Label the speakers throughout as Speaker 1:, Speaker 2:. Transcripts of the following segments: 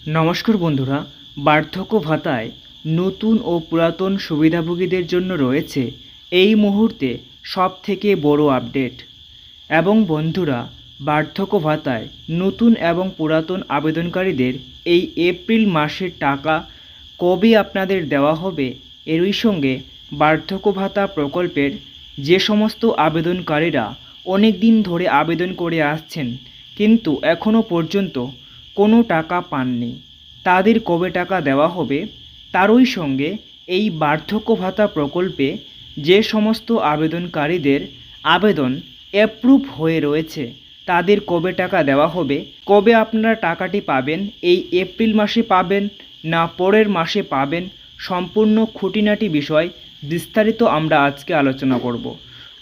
Speaker 1: নমস্কার বন্ধুরা, বার্ধক্য ভাতায় নতুন ও পুরাতন সুবিধাভোগীদের জন্য রয়েছে এই মুহূর্তে সব থেকে বড় আপডেট। এবং বন্ধুরা, বার্ধক্য ভাতায় নতুন এবং পুরাতন আবেদনকারীদের এই এপ্রিল মাসের টাকা কবে আপনাদের দেওয়া হবে, এরই সঙ্গে বার্ধক্য ভাতা প্রকল্পের যে সমস্ত আবেদনকারীরা অনেক দিন ধরে আবেদন করে আসছেন, কিন্তু এখনও পর্যন্ত কোনো টাকা পাননি। তাদের কবে টাকা দেওয়া হবে, তারই সঙ্গে এই বার্ধক্য ভাতা প্রকল্পে যে সমস্ত আবেদনকারীদের আবেদন অ্যাপ্রুভ হয়ে রয়েছে, তাদের কবে টাকা দেওয়া হবে, কবে আপনারা টাকাটি পাবেন, এই এপ্রিল মাসে পাবেন না পরের মাসে পাবেন, সম্পূর্ণ খুঁটিনাটি বিষয় বিস্তারিত আমরা আজকে আলোচনা করব।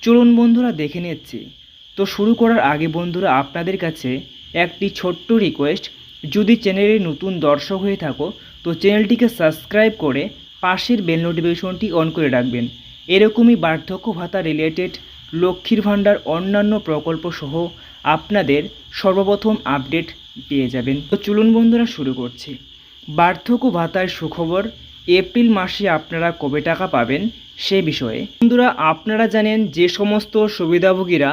Speaker 1: চলুন বন্ধুরা, দেখে নিচ্ছি। তো শুরু করার আগে বন্ধুরা, আপনাদের কাছে একটি ছোট্ট রিকোয়েস্ট যদি চ্যানেলে নতুন দর্শক হয়ে থাকো, তো চ্যানেলটিকে সাবস্ক্রাইব করে পাশের বেল নোটিফিকেশনটি অন করে রাখবেন। এরকমই বার্ধক্য ভাতা রিলেটেড লক্ষ্মীর ভাণ্ডার অন্যান্য প্রকল্প সহ আপনাদের সর্বপ্রথম আপডেট পেয়ে যাবেন। তো চলুন বন্ধুরা শুরু করছি। বার্ধক্য ভাতার সুখবর এপ্রিল মাসে আপনারা কবে টাকা পাবেন সে বিষয়ে। বন্ধুরা, আপনারা জানেন যে সমস্ত সুবিধাভোগীরা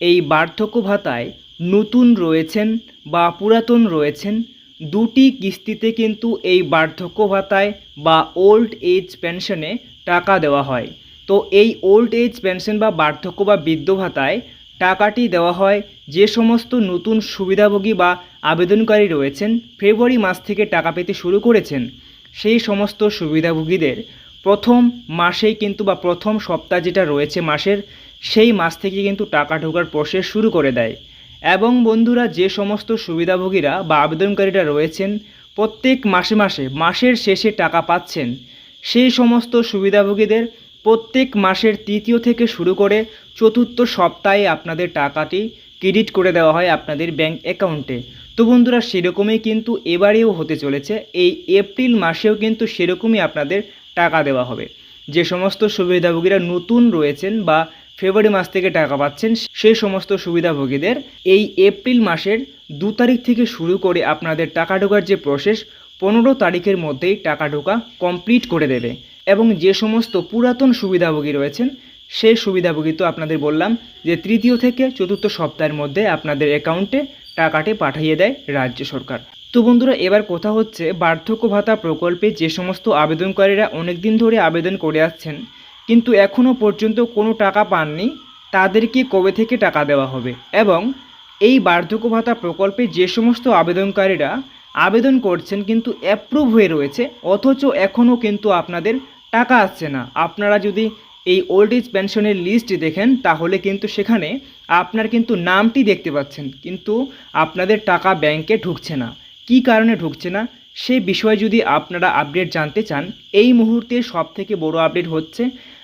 Speaker 1: এই বার্ধক্য ভাতায় নতুন রয়েছেন বা পুরাতন রয়েছেন, দুটি কিস্তিতে কিন্তু এই বার্ধক্য ভাতায় বা ওল্ড এজ পেনশনে টাকা দেওয়া হয়। তো এই ওল্ড এজ পেনশন বা বার্ধক্য বা বৃদ্ধ ভাতায় টাকাটি দেওয়া হয়, যে সমস্ত নতুন সুবিধাভোগী বা আবেদনকারী রয়েছেন, ফেব্রুয়ারি মাস থেকে টাকা পেতে শুরু করেছেন, সেই সমস্ত সুবিধাভোগীদের প্রথম মাসেই কিন্তু বা প্রথম সপ্তাহ যেটা রয়েছে মাসের, সেই মাস থেকে কিন্তু টাকা ঢোকার প্রসেস শুরু করে দেয়। এবং বন্ধুরা যে সমস্ত সুবিধাভোগীরা বা আবেদনকারীরা রয়েছেন, প্রত্যেক মাসে মাসে, মাসের শেষে টাকা পাচ্ছেন। সেই সমস্ত সুবিধাভোগীদের প্রত্যেক মাসের তৃতীয় থেকে শুরু করে চতুর্থ সপ্তাহে আপনাদের টাকাটি ক্রেডিট করে দেওয়া হয় আপনাদের ব্যাংক অ্যাকাউন্টে। তো বন্ধুরা, সেরকমই কিন্তু এবারেও হতে চলেছে। এই এপ্রিল মাসেও কিন্তু সেরকমই আপনাদের টাকা দেওয়া হবে। যে সমস্ত সুবিধাভোগীরা নতুন রয়েছেন বা ফেব্রুয়ারি মাস থেকে টাকা পাচ্ছেন সেই সমস্ত সুবিধাভোগীদের। এই এপ্রিল মাসের দু তারিখ থেকে শুরু করে আপনাদের টাকা ঢোকার যে প্রসেস পনেরো তারিখের মধ্যেই টাকা ঢোকা কমপ্লিট করে দেবে। এবং যে সমস্ত পুরাতন সুবিধাভোগী রয়েছেন, সেই সুবিধাভোগী তো আপনাদের বললাম যে তৃতীয় থেকে চতুর্থ সপ্তাহের মধ্যে আপনাদের অ্যাকাউন্টে টাকাটি পাঠিয়ে দেয় রাজ্য সরকার। তো বন্ধুরা, এবার কথা হচ্ছে বার্ধক্য ভাতা প্রকল্পে যে সমস্ত আবেদনকারীরা অনেক দিন ধরে আবেদন করে আসছেন কিন্তু এখনও পর্যন্ত কোনো টাকা পাননি তাদেরকে কবে থেকে টাকা দেওয়া হবে? এবং এই বার্ধক্য ভাতা প্রকল্পে যে সমস্ত আবেদনকারীরা আবেদন করছেন কিন্তু অ্যাপ্রুভ হয়ে রয়েছে, অথচ এখনও কিন্তু আপনাদের টাকা আসছে না। আপনারা যদি এই ওল্ড এজ পেনশনের লিস্ট দেখেন, তাহলে কিন্তু সেখানে আপনার কিন্তু নামটি দেখতে পাচ্ছেন, কিন্তু আপনাদের টাকা ব্যাংকে ঢুকছে না। কী কারণে ঢুকছে না? সেই বিষয়ে যদি আপনারা আপডেট জানতে চান, এই মুহূর্তে সব থেকে বড় আপডেট হচ্ছে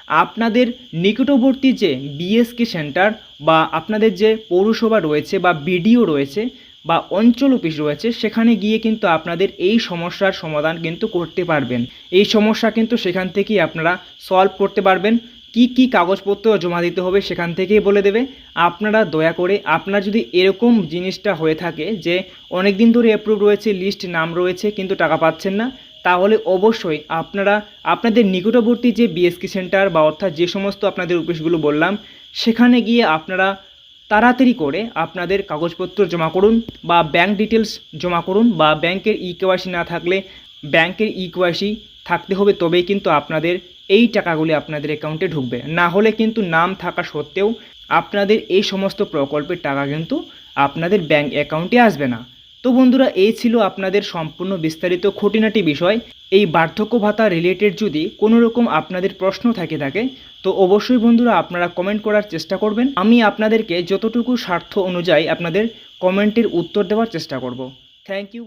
Speaker 1: আপনাদের নিকটবর্তী যে বিএসকে সেন্টার বা আপনাদের যে পৌরসভা রয়েছে বা বিডিও রয়েছে বা অঞ্চল অফিস রয়েছে, সেখানে গিয়ে কিন্তু আপনাদের এই সমস্যার সমাধান কিন্তু করতে পারবেন। এই সমস্যা কিন্তু সেখান থেকেই আপনারা সলভ করতে পারবেন। কি কি কাগজপত্র জমা দিতে হবে সেখান থেকেই বলে দেবে। আপনারা দয়া করে আপনার যদি এরকম জিনিসটা হয়ে থাকে যে অনেক দিন ধরে অ্যাপ্রুভ রয়েছে লিস্ট নাম রয়েছে, কিন্তু টাকা পাচ্ছেন না তাহলে অবশ্যই আপনারা, আপনাদের নিকটবর্তী যে বিএসকে সেন্টার বা অর্থাৎ যে সমস্ত আপনাদের অফিসগুলো বললাম, সেখানে গিয়ে আপনারা তাড়াতাড়ি করে আপনাদের কাগজপত্র জমা করুন বা ব্যাংক ডিটেলস জমা করুন বা ব্যাংকের ই কেওয়াইসি না থাকলে ব্যাংকের ই কেওয়াইসি থাকতে হবে তবেই কিন্তু আপনাদের এই টাকাগুলি আপনাদের অ্যাকাউন্টে ঢুকবে। না হলে কিন্তু নাম থাকা সত্ত্বেও আপনাদের এই সমস্ত প্রকল্পের টাকা কিন্তু আপনাদের ব্যাংক অ্যাকাউন্টে আসবে না। তো বন্ধুরা, এই ছিল আপনাদের সম্পূর্ণ বিস্তারিত খুঁটিনাটি বিষয়। এই বার্ধক্য ভাতা রিলেটেড যদি কোনো রকম আপনাদের প্রশ্ন থাকে থাকে, তো অবশ্যই বন্ধুরা আপনারা কমেন্ট করার চেষ্টা করবেন। আমি আপনাদেরকে যতটুকু স্বার্থ অনুযায়ী আপনাদের কমেন্টের উত্তর দেওয়ার চেষ্টা করব। Thank you